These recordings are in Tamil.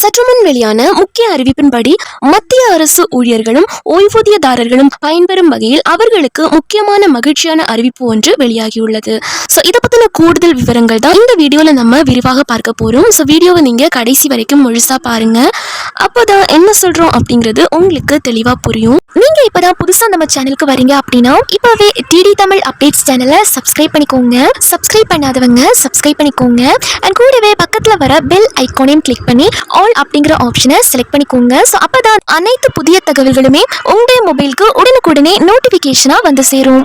சற்றுமுன் வெளியான முக்கிய அறிவிப்பின்படி மத்திய அரசு ஊழியர்களும் ஓய்வூதியதாரர்களும் பயன்பெறும் வகையில் அவர்களுக்கு முக்கியமான மகிழ்ச்சியான அறிவிப்பு ஒன்று வெளியாகியுள்ளது. ஸோ இதை பற்றின கூடுதல் விவரங்கள் தான் இந்த வீடியோவில் நம்ம விரிவாக பார்க்க போகிறோம் ஸோ வீடியோவை நீங்கள் கடைசி வரைக்கும் முழுசா பாருங்க. அப்போதான் என்ன சொல்கிறோம் அப்படிங்கிறது உங்களுக்கு தெளிவாக புரியும். நீங்க இப்பதான் புதுசா நம்ம சேனலுக்கு வரீங்க அப்படின்னா இப்பவே டிடி தமிழ் அப்டேட்ஸ் சேனலை சப்ஸ்கிரைப் பண்ணிக்கோங்க. சப்ஸ்கிரைப் பண்ணாதவங்க சப்ஸ்கிரைப் பண்ணிக்கோங்க. அண்ட் கூடவே பக்கத்துல வர பெல் ஐகானையும் கிளிக் பண்ணி ஆல் அப்படிங்கிற ஆப்ஷனை செலக்ட் பண்ணிக்கோங்க. ஸோ அப்பதான் அனைத்து புதிய தகவல்களுமே உங்களுடைய மொபைலுக்கு உடனுக்குடனே நோட்டிஃபிகேஷனாக வந்து சேரும்.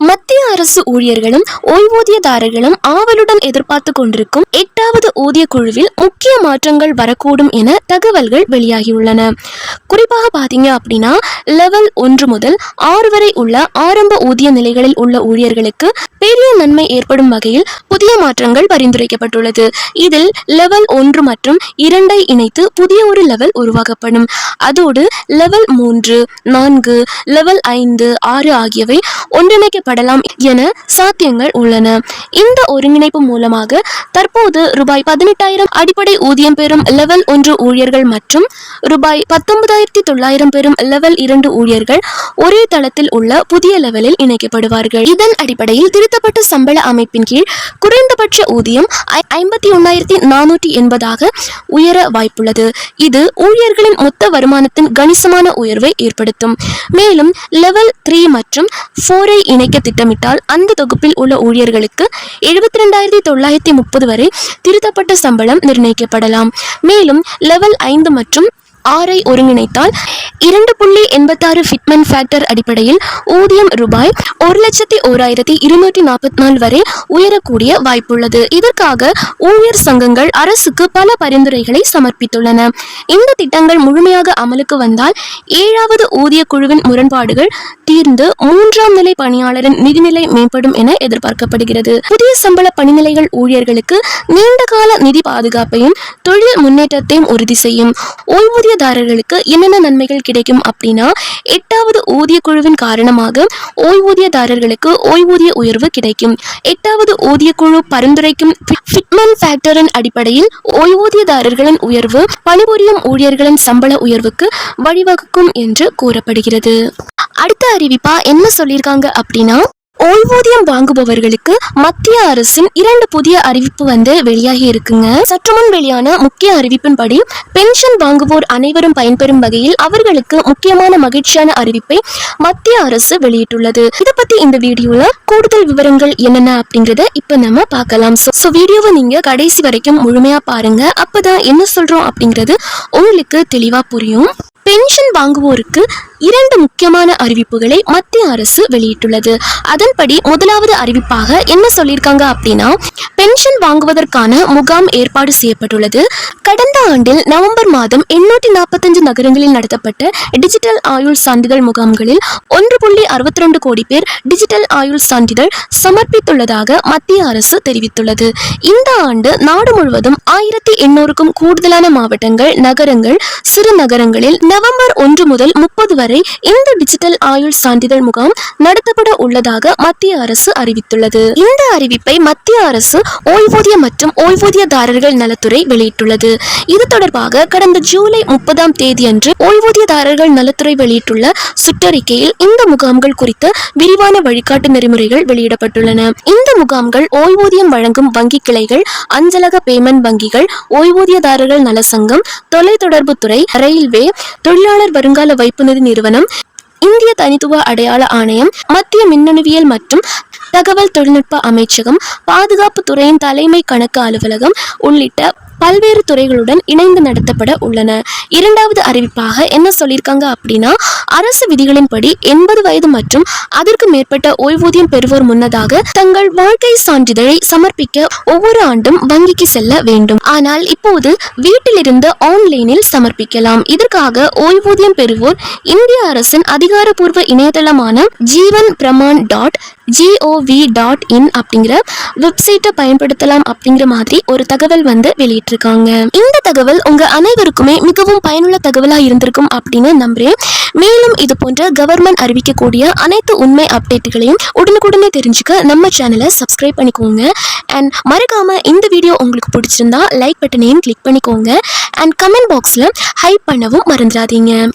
மத்திய அரசு ஊழியர்களும் ஓய்வூதியதாரர்களும் ஆவலுடன் எதிர்பார்த்து கொண்டிருக்கும் எட்டாவது ஊதிய குழுவில் முக்கிய மாற்றங்கள் வரக்கூடும் என தகவல்கள் வெளியாகியுள்ளன. குறிப்பாக பார்த்தீங்க அப்படின்னா லெவல் ஒன்று முதல் ஆறு வரை உள்ள ஆரம்ப ஊதிய நிலைகளில் உள்ள ஊழியர்களுக்கு பெரிய நன்மை ஏற்படும் வகையில் புதிய மாற்றங்கள் பரிந்துரைக்கப்பட்டுள்ளது. இதில் லெவல் ஒன்று மற்றும் இரண்டை இணைத்து புதிய ஒரு லெவல் உருவாக்கப்படும். அதோடு லெவல் மூன்று நான்கு லெவல் ஐந்து ஆறு ஆகியவை செயல்படலாம் என சாத்தியங்கள் உள்ளன. இந்த ஒருங்கிணைப்பு மூலமாக தற்போது ரூபாய் பதினெட்டாயிரம் அடிப்படை ஊதியம் பெறும் லெவல் ஒன்று ஊழியர்கள் மற்றும் ரூபாய் பத்தொன்பதாயிரத்தி தொள்ளாயிரம் பெறும் லெவல் இரண்டு ஊழியர்கள் ஒரே தளத்தில் உள்ள புதிய லெவலில் இணைக்கப்படுவார்கள். இதன் அடிப்படையில் திருத்தப்பட்ட சம்பள அமைப்பின் கீழ் குறைந்தபட்ச ஊதியம் ஐ- ஐம்பத்தி ஒன்னாயிரத்தி நானூற்றி எண்பதாக உயர வாய்ப்புள்ளது. இது ஊழியர்களின் மொத்த வருமானத்தின் கணிசமான உயர்வை ஏற்படுத்தும். மேலும் லெவல் த்ரீ மற்றும் ஃபோரை இணைக்க திட்டமிட்டால் அந்த தொகுப்பில் உள்ள ஊழியர்களுக்கு எழுபத்தி ரெண்டாயிரத்தி தொள்ளாயிரத்தி முப்பது வரை திருத்தப்பட்ட சம்பளம் நிர்ணயிக்கப்படலாம். மேலும் லெவல் ஐந்து மற்றும் ஆறை ஒருங்கிணைத்தால் இரண்டு புள்ளி எண்பத்தாறு ஃபிட்மென்ட் ஃபேக்டர் அடிப்படையில் ஊதியம் ரூபாய் ஒரு லட்சத்தி ஓராயிரத்தி இருநூற்றி நாற்பத்தி நாலு வரை உயரக்கூடிய வாய்ப்புள்ளது. இதற்காக ஊழியர் சங்கங்கள் அரசுக்கு பல பரிந்துரைகளை சமர்ப்பித்துள்ளன. இந்த திட்டங்கள் முழுமையாக அமலுக்கு வந்தால் ஏழாவது ஊதிய குழுவின் முரண்பாடுகள் தீர்ந்து மூன்றாம் நிலை பணியாளரின் நிதிநிலை மேம்படும் என எதிர்பார்க்கப்படுகிறது. புதிய சம்பள பணிநிலைகள் ஊழியர்களுக்கு நீண்டகால நிதி பாதுகாப்பையும் தொழில் முன்னேற்றத்தையும் உறுதி செய்யும். ஓய்வூதிய ஓய்வூதியதாரர்களுக்கு என்னென்ன நன்மைகள் கிடைக்கும் அப்படின்னா எட்டாவது ஊதிய குழுவின் காரணமாக ஓய்வூதியதாரர்களுக்கு ஓய்வூதிய உயர்வு கிடைக்கும். எட்டாவது ஊதிய குழு பரிந்துரைக்கும் ஃபிட்மென்ட் ஃபேக்டரின் அடிப்படையில் ஓய்வூதியதாரர்களின் உயர்வு பணிபுரியும் ஊழியர்களின் சம்பள உயர்வுக்கு வழிவகுக்கும் என்று கூறப்படுகிறது. அடுத்த அறிவிப்பா என்ன சொல்லியிருக்காங்க அப்படின்னா ஓய்வூதியம் வாங்குபவர்களுக்கு மத்திய அரசின் இரண்டு புதிய அறிவிப்பு வந்து வெளியாகி இருக்குங்க. சற்று முன் வெளியான முக்கிய அறிவிப்பின்படி பென்ஷன் வாங்குவோர் அனைவரும் பயன்பெறும் வகையில் அவர்களுக்கு முக்கியமான மகிழ்ச்சியான அறிவிப்பை மத்திய அரசு வெளியிட்டுள்ளது. இதை பத்தி இந்த வீடியோல கூடுதல் விவரங்கள் என்னென்ன அப்படிங்கறத இப்ப நம்ம பார்க்கலாம். ஸோ வீடியோவை நீங்க கடைசி வரைக்கும் முழுமையா பாருங்க. அப்பதான் என்ன சொல்றோம் அப்படிங்கிறது உங்களுக்கு தெளிவா புரியும். பென்ஷன் வாங்குவோருக்கு இரண்டு முக்கியமான அறிவிப்புகளை மத்திய அரசு வெளியிட்டுள்ளது. அதன்படி முதலாவது அறிவிப்பாக என்ன சொல்லியிருக்காங்க அப்படின்னா பென்ஷன் வாங்குவதற்கான முகாம் ஏற்பாடு செய்யப்பட்டுள்ளது. கடந்த ஆண்டில் நவம்பர் மாதம் எண்ணூற்றி நாற்பத்தஞ்சு நகரங்களில் நடத்தப்பட்ட டிஜிட்டல் ஆயுள் சான்றிதழ் முகாம்களில் ஒன்று புள்ளி அறுபத்தி ரெண்டு கோடி பேர் டிஜிட்டல் ஆயுள் சான்றிதழ் சமர்ப்பித்துள்ளதாக மத்திய அரசு தெரிவித்துள்ளது. இந்த ஆண்டு நாடு முழுவதும் ஆயிரத்தி எண்ணூறுக்கும் கூடுதலான மாவட்டங்கள் நகரங்கள் சிறு நகரங்களில் நவம்பர் ஒன்று முதல் முப்பது வரை இந்த டிஜிட்டல் ஆயுள் சான்றிதழ் முகாம் நடத்தப்பட உள்ளதாக மத்திய அரசு அறிவித்துள்ளது. இந்த அறிவிப்பை மத்திய அரசு ஓய்வூதிய மற்றும் ஓய்வூதியதாரர்கள் நலத்துறை வெளியிட்டுள்ளது. இது தொடர்பாக கடந்த ஜூலை முப்பதாம் தேதியன்று ஓய்வூதியதாரர்கள் நலத்துறை வெளியிட்டுள்ள சுற்றறிக்கையில் இந்த முகாம்கள் குறித்த விரிவான வழிகாட்டு நெறிமுறைகள் வெளியிடப்பட்டுள்ளன. இந்த முகாம்கள் ஓய்வூதியம் வழங்கும் வங்கி கிளைகள் அஞ்சலக பேமெண்ட் வங்கிகள் ஓய்வூதியதாரர்கள் நல சங்கம் தொலைத்தொடர்புத்துறை ரயில்வே தொழிலாளர் வருங்கால வைப்பு நிதி நிறுவனம் இந்திய தனித்துவ அடையாள ஆணையம் மத்திய மின்னணுவியல் மற்றும் தகவல் தொழில்நுட்ப அமைச்சகம் பாதுகாப்பு துறையின் தலைமை கணக்கு அலுவலகம் உள்ளிட்ட பல்வேறு துறைகளுடன் இணைந்து நடத்தப்பட உள்ளன. இரண்டாவது அறிவிப்பாக என்ன சொல்லியிருக்காங்க அப்படின்னா அரசு விதிகளின்படி எண்பது வயது மற்றும் அதற்கு மேற்பட்ட ஓய்வூதியம் பெறுவோர் முன்னதாக தங்கள் வாழ்க்கை சான்றிதழை சமர்ப்பிக்க ஒவ்வொரு ஆண்டும் வங்கிக்கு செல்ல வேண்டும். ஆனால் இப்போது வீட்டிலிருந்து ஆன்லைனில் சமர்ப்பிக்கலாம். இதற்காக ஓய்வூதியம் பெறுவோர் இந்திய அரசின் அதிகாரப்பூர்வ இணையதளமான Jeevan Pramaan dot G O V dot in அப்படிங்கிற வெப்சைட்டை பயன்படுத்தலாம் அப்படிங்கிற மாதிரி ஒரு தகவல் வந்து வெளியிட்டிருக்காங்க. இந்த தகவல் உங்க அனைவருக்குமே மிகவும் பயனுள்ள தகவலாக இருந்திருக்கும் அப்படின்னு நம்புறேன். மேலும் இது போன்ற கவர்மெண்ட் அறிவிக்கக்கூடிய அனைத்து உண்மை அப்டேட்டுகளையும் உடனுக்குடனே தெரிஞ்சுக்க நம்ம சேனலை சப்ஸ்கிரைப் பண்ணிக்கோங்க. அண்ட் மறக்காம இந்த வீடியோ உங்களுக்கு பிடிச்சிருந்தா லைக் பட்டனையும் கிளிக் பண்ணிக்கோங்க. அண்ட் கமெண்ட் பாக்ஸில் ஹைப் பண்ணவும் மறந்துடாதீங்க.